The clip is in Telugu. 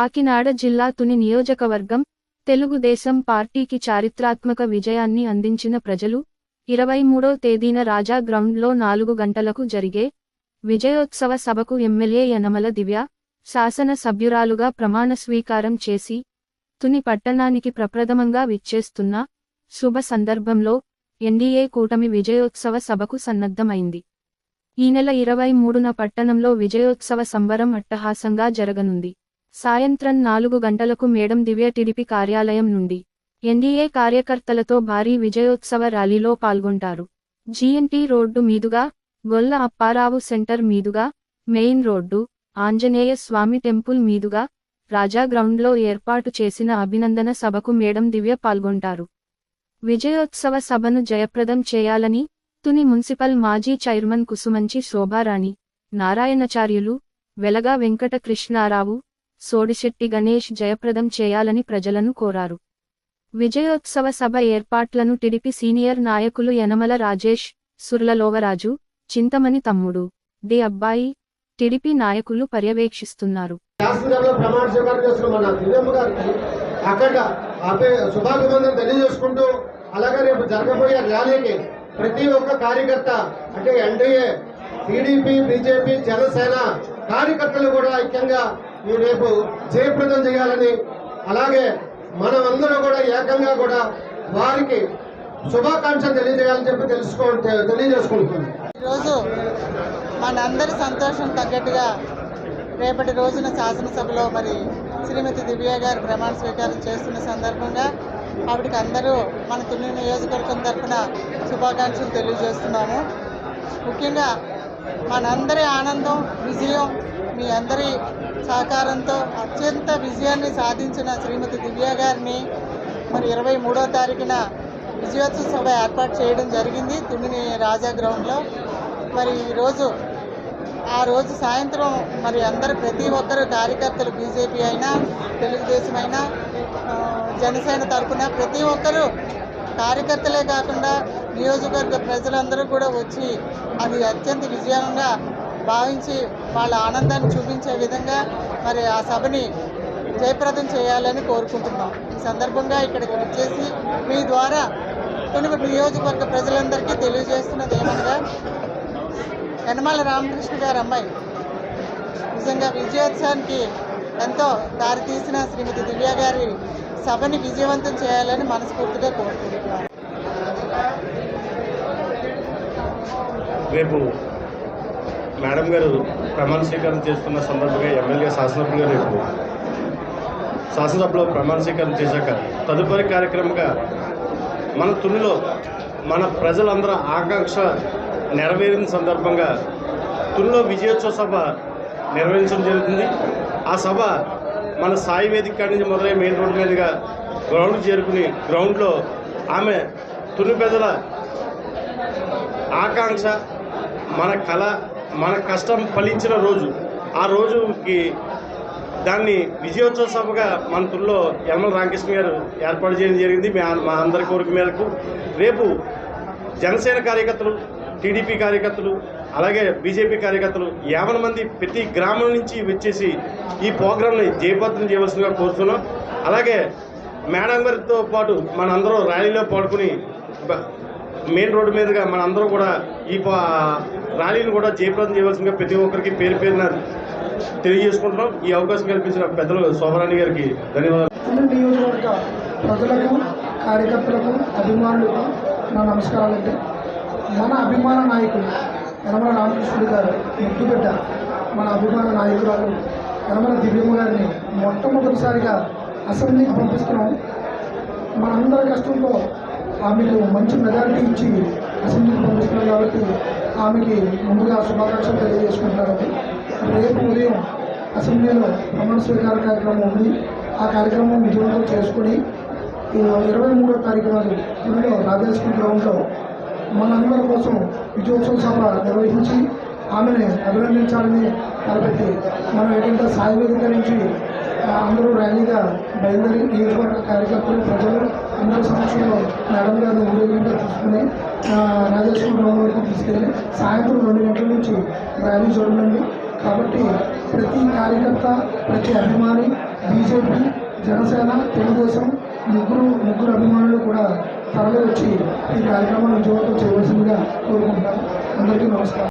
కాకినాడ జిల్లా తుని నియోజకవర్గం తెలుగుదేశం పార్టీకి చారిత్రాత్మక విజయాన్ని అందించిన ప్రజలు ఇరవై మూడో తేదీన రాజా గ్రౌండ్లో నాలుగు గంటలకు జరిగే విజయోత్సవ సభకు ఎమ్మెల్యే యనమల దివ్య శాసన సభ్యురాలుగా ప్రమాణ స్వీకారం చేసి తుని పట్టణానికి ప్రప్రథమంగా విచ్చేస్తున్న శుభ సందర్భంలో ఎన్డీఏ కూటమి విజయోత్సవ సభకు సన్నద్ధమైంది. ఈ నెల ఇరవై మూడున పట్టణంలో విజయోత్సవ సంబరం అట్టహాసంగా జరగనుంది. సాయంత్రం నాలుగు గంటలకు మేడం దివ్య టిడిపి కార్యాలయం నుండి ఎన్డీఏ కార్యకర్తలతో భారీ విజయోత్సవ ర్యాలీలో పాల్గొంటారు. జీఎన్టీ రోడ్డు మీదుగా గొల్ల అప్పారావు సెంటర్ మీదుగా main road Anjaneya Swamy temple మీదుగా రాజా గ్రౌండ్లో ఏర్పాటు చేసిన అభినందన సభకు మేడం దివ్య పాల్గొంటారు. విజయోత్సవ సభను జయప్రదం చేయాలని తుని మున్సిపల్ మాజీ చైర్మన్ కుసుమంచి శోభారాణి నారాయణచార్యులు వెలగా వెంకట కృష్ణారావు సోడిశెట్టి గణేష్ జయప్రదం చేయాలని ప్రజలను కోరారు. విజయోత్సవ సభ ఏర్పాట్లను టిడిపి సీనియర్ నాయకులు యనమల రాజేష్ సుర్లలోవరాజు చింతమని తమ్ముడు డి అబ్బాయి టిడిపి నాయకులు పర్యవేక్షిస్తున్నారు. అక్కడ శుభాభివందనం తెలియజేసుకుంటూ అలాగే రేపు జరగబోయే ర్యాలీకి ప్రతి ఒక్క కార్యకర్త అంటే ఎన్డీఏ టీడీపీ బీజేపీ జనసేన కార్యకర్తలు కూడా ఐక్యంగా ఈ రేపు జయప్రదం చేయాలని అలాగే మనమందరూ కూడా ఏకంగా కూడా వారికి శుభాకాంక్షలు తెలియజేయాలని చెప్పి తెలుసుకో తెలియజేసుకుంటున్నాను ఈరోజు మనందరి సంతోషం తగ్గట్టుగా రేపటి రోజున శాసనసభలో మరి శ్రీమతి దివ్య గారు ప్రమాణ స్వీకారం చేస్తున్న సందర్భంగా ఆవిడకి అందరూ మన తుని నియోజకవర్గం తరఫున శుభాకాంక్షలు తెలియజేస్తున్నాము. ముఖ్యంగా మనందరి ఆనందం విజయం మీ అందరి సహకారంతో అత్యంత విజయాన్ని సాధించిన శ్రీమతి దివ్య గారిని మరి ఇరవై మూడో తారీఖున విజయోత్సవ సభ ఏర్పాటు చేయడం జరిగింది తుమ్మిని రాజా గ్రౌండ్లో. మరి ఈరోజు ఆ రోజు సాయంత్రం మరి అందరు ప్రతి ఒక్కరు కార్యకర్తలు బీజేపీ అయినా తెలుగుదేశం అయినా జనసేన తరఫున ప్రతి ఒక్కరూ కార్యకర్తలే కాకుండా నియోజకవర్గ ప్రజలందరూ కూడా వచ్చి అది అత్యంత విజయంగా భావించి వాళ్ళ ఆనందాన్ని చూపించే విధంగా మరి ఆ సభని జయప్రదం చేయాలని కోరుకుంటున్నాం. ఈ సందర్భంగా ఇక్కడికి వచ్చేసి మీ ద్వారా కొన్ని నియోజకవర్గ ప్రజలందరికీ తెలియజేస్తున్నది ఏమనగా యనమల రామకృష్ణ గారి అమ్మాయి. నిజంగా విజయోత్సవానికి ఎంతో దారితీసిన శ్రీమతి దివ్య గారి సభని విజయవంతం చేయాలని మనస్ఫూర్తిగా కోరుకుంటున్నాను రేపు మేడం గారు ప్రమాణ స్వీకారం చేస్తున్న సందర్భంగా ఎమ్మెల్యే శాసనసభ్యులు రేపు శాసనసభలో ప్రమాణ స్వీకారం చేశాక తదుపరి కార్యక్రమంగా మన తునిలో మన ప్రజలందరూ ఆకాంక్ష నెరవేరిన సందర్భంగా తునిలో విజయోత్సవ సభ నిర్వహించడం జరుగుతుంది. ఆ సభ మన సాయి వేదిక కాడి నుంచి మొదలై మెయిన్ రోడ్డు మీదుగా గ్రౌండ్ చేరుకుని గ్రౌండ్లో ఆమె తుని ప్రజల ఆకాంక్ష మన కళ మన కష్టం ఫలించిన రోజు. ఆ రోజుకి దాన్ని విజయోత్సవ సభగా మన తుల్లో యనమల రామకృష్ణ గారు ఏర్పాటు చేయడం జరిగింది. మా- మా అందరి కోరిక మేరకు రేపు జనసేన కార్యకర్తలు టీడీపీ కార్యకర్తలు అలాగే బీజేపీ కార్యకర్తలు యాభై మంది ప్రతి గ్రామం నుంచి వచ్చేసి ఈ ప్రోగ్రాంని జయపత్రం చేయవలసిందిగా కోరుతున్నాం. అలాగే మేడం గారితో పాటు మనందరూ ర్యాలీలో పాడుకుని బ- మెయిన్ రోడ్డు మీదుగా మనందరూ కూడా ఈ ర్యాలీని కూడా జయప్రదం చేయవలసిందిగా ప్రతి ఒక్కరికి పేరు పేరున తెలియజేసుకుంటున్నాం. ఈ అవకాశం కల్పించిన పెద్దలు శోభరాణి గారికి ధన్యవాదాలు. నియోజకవర్గ ప్రజలకు కార్యకర్తలకు అభిమానులకు నా నమస్కారాలండి మన అభిమాన నాయకులు యనమల రామకృష్ణుడు గారు ముద్దుబిడ్డ మన అభిమాన నాయకురాలు యనమల దివ్యమ్మ గారిని మొట్టమొదటిసారిగా అసెంబ్లీకి పంపిస్తున్నాం మనందరి కష్టంతో ఆమెకు మంచి మెజారిటీ ఇచ్చి అసెంబ్లీకి పంపిస్తున్నాం కాబట్టి ఆమెకి ముందుగా శుభాకాంక్షలు తెలియజేసుకుంటున్నారండి. రేపు ఉదయం అసెంబ్లీలో ప్రమాణ స్వీకార కార్యక్రమం ఉంది. ఆ కార్యక్రమం విజయవంతం చేసుకుని ఇరవై మూడో తారీఖు నాడు తునిలో రాజేశ్వరి గ్రౌండ్లో మనందరి కోసం విజయోత్సవ సభ నిర్వహించి ఆమెను అభినందించాలని తలపెట్టి మనం ఏంటంటే సాయి వేదిక నుంచి అందరూ ర్యాలీగా బయలుదేరి నియోజకవర్గ కార్యకర్తలు ప్రజలు అందరి సమక్షంలో మేడం గారు మూడు గంటలు తీసుకుని ఆ, రాజేశ్వరం వరకు తీసుకెళ్ళి సాయంత్రం రెండు గంటల నుంచి ర్యాలీ చూడండి. కాబట్టి ప్రతి కార్యకర్త ప్రతి అభిమాని జనసేన తెలుగుదేశం ముగ్గురు ముగ్గురు అభిమానులు కూడా తరలి వచ్చి ఈ కార్యక్రమాన్ని విజయవంతం చేయవలసిందిగా కోరుకుంటున్నాను. అందరికీ నమస్కారం.